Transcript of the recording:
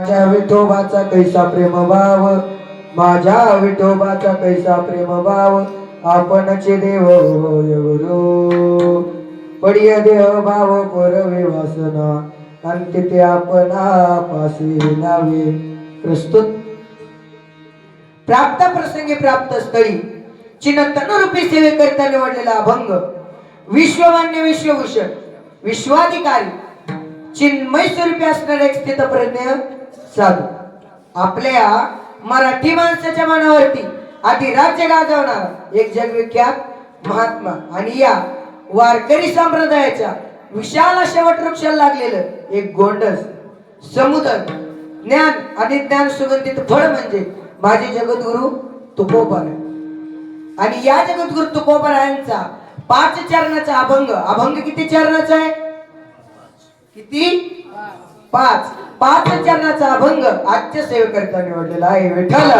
माझ्या विठोबाचा कैसा प्रेम भाव माझ्या विठोबाचा कैसा प्रेम भाव आपणचे देव होय गुरु. पडिय देव भाव परवे वासना अंत्य ते आपणा पासे नावे. प्रस्तुत. प्राप्त प्रसंगी प्राप्त स्थळी चिन्ह रूपी सेवे करता निवडलेला अभंग विश्वमान्य विश्वभूषण विश्वाधिकारी चिन्मय स्वरूपी असणारे एक स्थितप्रज्ञ साधू आपल्या मराठी माणसाच्या मनावरती आधी राज्य गाजवणारा. एक जगविख्यात महात्मा आणि या वारकरी संप्रदायाच्या विशाल शेवट वृक्षाला लागलेलं एक गोंडस. समुद्र ज्ञान आणि ज्ञान सुगंधित फळ म्हणजे माझे जगद्गुरु तुकोबर आणि या जगद्गुरु तुकोबर यांचा पाच चरणाचा अभंग. अभंग किती चरणाचा आहे? किती? पाच. पाच चरणाचा अभंग आजच्या सेवेकरिता निवडलेला आहे. विठ्ठल.